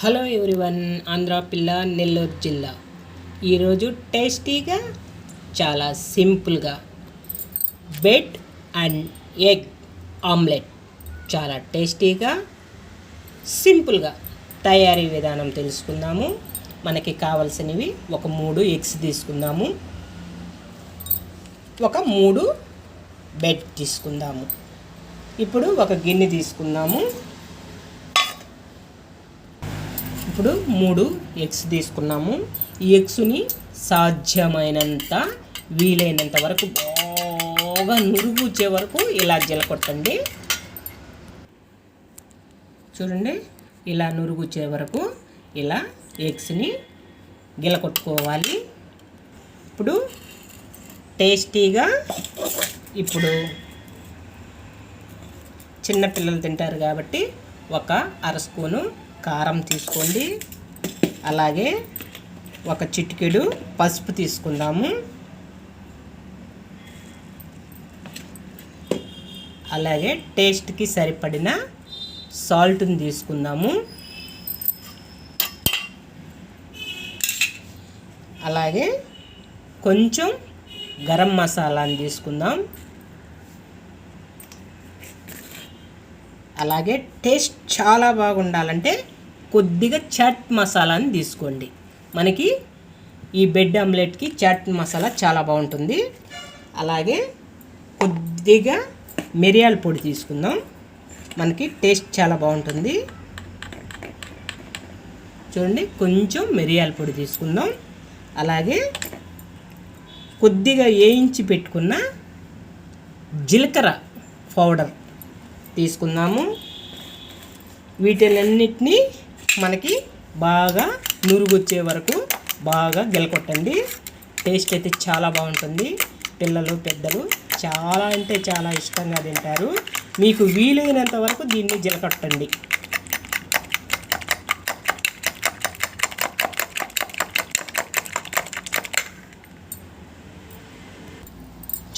Hello everyone Andhra పిల్ల నెల్లూరు జిల్లా. ఈరోజు టేస్టీగా చాలా సింపుల్గా బెడ్ అండ్ ఎగ్ ఆమ్లెట్. చాలా టేస్టీగా సింపుల్గా తయారీ విధానం తెలుసుకుందాము. మనకి కావలసినవి ఒక మూడు ఎగ్స్ తీసుకుందాము. ఒక మూడు బెడ్ తీసుకుందాము. ఇప్పుడు ఒక గిన్నె తీసుకుందాము. ఇప్పుడు మూడు ఎగ్స్ తీసుకున్నాము. ఈ ఎగ్స్ని సాధ్యమైనంత వీలైనంత వరకు బాగా నురుగు వచ్చే వరకు ఇలా జలకొట్టండి చూడండి ఇలా నురుగుచ్చే వరకు ఇలా ఎగ్స్ని గిలకొట్టుకోవాలి ఇప్పుడు టేస్టీగా ఇప్పుడు చిన్నపిల్లలు తింటారు కాబట్టి ఒక అర స్పూను కారం తీసుకోండి. అలాగే ఒక చిటికెడు పసుపు తీసుకుందాము. అలాగే టేస్ట్కి సరిపడిన సాల్ట్ని తీసుకుందాము. అలాగే కొంచెం గరం మసాలాని తీసుకుందాం. అలాగే టేస్ట్ చాలా బాగుండాలంటే కొద్దిగా చాట్ మసాలాని తీసుకోండి. మనకి ఈ బెడ్ ఆమ్లెట్కి చాట్ మసాలా చాలా బాగుంటుంది. అలాగే కొద్దిగా మిరియాల పొడి తీసుకుందాం. మనకి టేస్ట్ చాలా బాగుంటుంది. చూడండి కొంచెం మిరియాల పొడి తీసుకుందాం. అలాగే కొద్దిగా వేయించి పెట్టుకున్న జీలకర్ర పౌడర్ తీసుకుందాము. వీటిలన్నిటినీ మనకి బాగా నురుగొచ్చే వరకు బాగా గెలకొట్టండి. టేస్ట్ అయితే చాలా బాగుంటుంది. పిల్లలు పెద్దలు చాలా అంటే చాలా ఇష్టంగా తింటారు. మీకు వీలైనంత వరకు దీన్ని జిలకొట్టండి.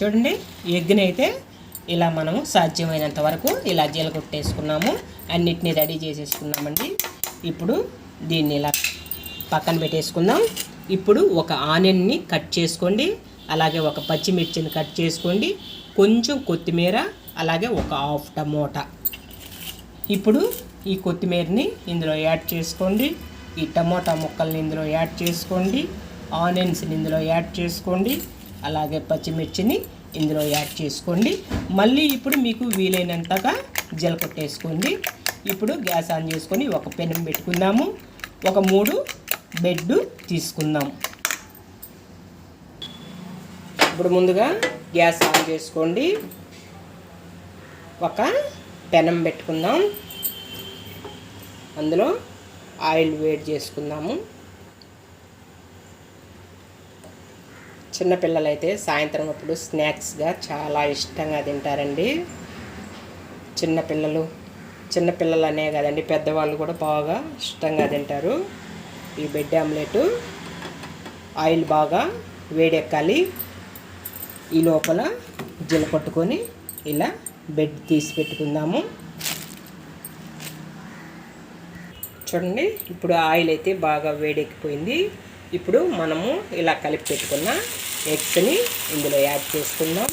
చూడండి ఎగ్ని అయితే ఇలా మనము సాధ్యమైనంత వరకు ఇలా జీలకొట్టేసుకున్నాము. అన్నిటినీ రెడీ చేసేసుకున్నామండి. ఇప్పుడు దీన్ని ఇలా పక్కన పెట్టేసుకుందాం. ఇప్పుడు ఒక ఆనియన్ని కట్ చేసుకోండి. అలాగే ఒక పచ్చిమిర్చిని కట్ చేసుకోండి. కొంచెం కొత్తిమీర అలాగే ఒక హాఫ్ టమోటా. ఇప్పుడు ఈ కొత్తిమీరని ఇందులో యాడ్ చేసుకోండి. ఈ టమోటా ముక్కల్ని ఇందులో యాడ్ చేసుకోండి. ఆనియన్స్ని ఇందులో యాడ్ చేసుకోండి. అలాగే పచ్చిమిర్చిని ఇందులో యాడ్ చేసుకోండి. మళ్ళీ ఇప్పుడు మీకు వీలైనంతగా జలకొట్టేసుకోండి. ఇప్పుడు గ్యాస్ ఆన్ చేసుకొని ఒక పెనం పెట్టుకుందాము. ఒక మూడు బెడ్ తీసుకుందాం. ఇప్పుడు ముందుగా గ్యాస్ ఆన్ చేసుకోండి. ఒక పెనం పెట్టుకుందాం. అందులో ఆయిల్ వేడి చేసుకుందాము. చిన్నపిల్లలైతే సాయంత్రం అప్పుడు స్నాక్స్గా చాలా ఇష్టంగా తింటారండి. చిన్నపిల్లలు చిన్నపిల్లలు అనే కదండి పెద్దవాళ్ళు కూడా బాగా ఇష్టంగా తింటారు. ఈ బెడ్ ఆమ్లెట్ ఆయిల్ బాగా వేడెక్కాలి. ఈ లోపల జీల కొట్టుకొని ఇలా బెడ్ తీసి పెట్టుకుందాము. చూడండి ఇప్పుడు ఆయిల్ అయితే బాగా వేడెక్కిపోయింది. ఇప్పుడు మనము ఇలా కలిపి పెట్టుకున్న ఎగ్స్ని ఇందులో యాడ్ చేసుకుందాం.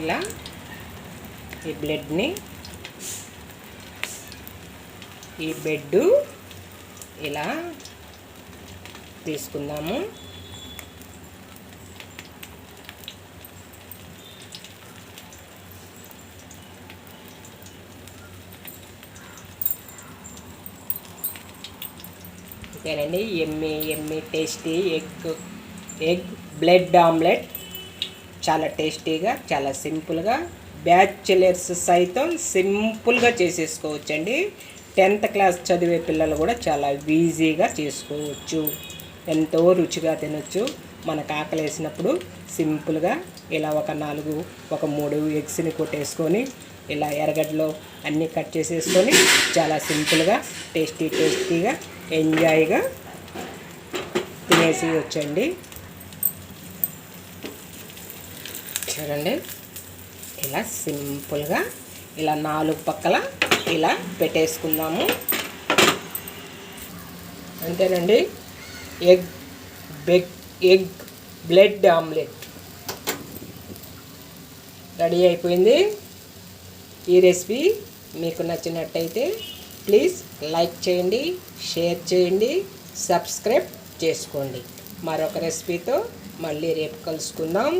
ఇలా ఈ బ్లడ్ని ఈ బెడ్ ఇలా తీసుకుందాము. ఓకేనండి ఎమ్మి ఎమ్మి tasty egg egg bread omelette. చాలా టేస్టీగా చాలా సింపుల్గా బ్యాచులర్స్ సైతం సింపుల్గా చేసేసుకోవచ్చండి. టెన్త్ క్లాస్ చదివే పిల్లలు కూడా చాలా ఈజీగా చేసుకోవచ్చు. ఎంతో రుచిగా తినొచ్చు. మనకు ఆకలి వేసినప్పుడు సింపుల్గా ఇలా ఒక నాలుగు ఒక మూడు ఎగ్స్ని కొట్టేసుకొని ఇలా ఎర్రగడ్డలో అన్నీ కట్ చేసేసుకొని చాలా సింపుల్గా టేస్టీ టేస్టీగా ఎంజాయ్గా తినేసి వచ్చండి చూడండి. ఇలా సింపుల్గా ఇలా నాలుగు పక్కల ఇలా పెట్టేసుకుందాము. అంతేనండి. ఎగ్ బెగ్ ఎగ్ బ్లడ్ ఆమ్లెట్. రెడీ అయిపోయింది. ఈ రెసిపీ మీకు నచ్చినట్టయితే ప్లీజ్ లైక్ చేయండి షేర్ చేయండి సబ్స్క్రైబ్ చేసుకోండి. మరొక రెసిపీతో మళ్ళీ రేపు కలుసుకుందాం.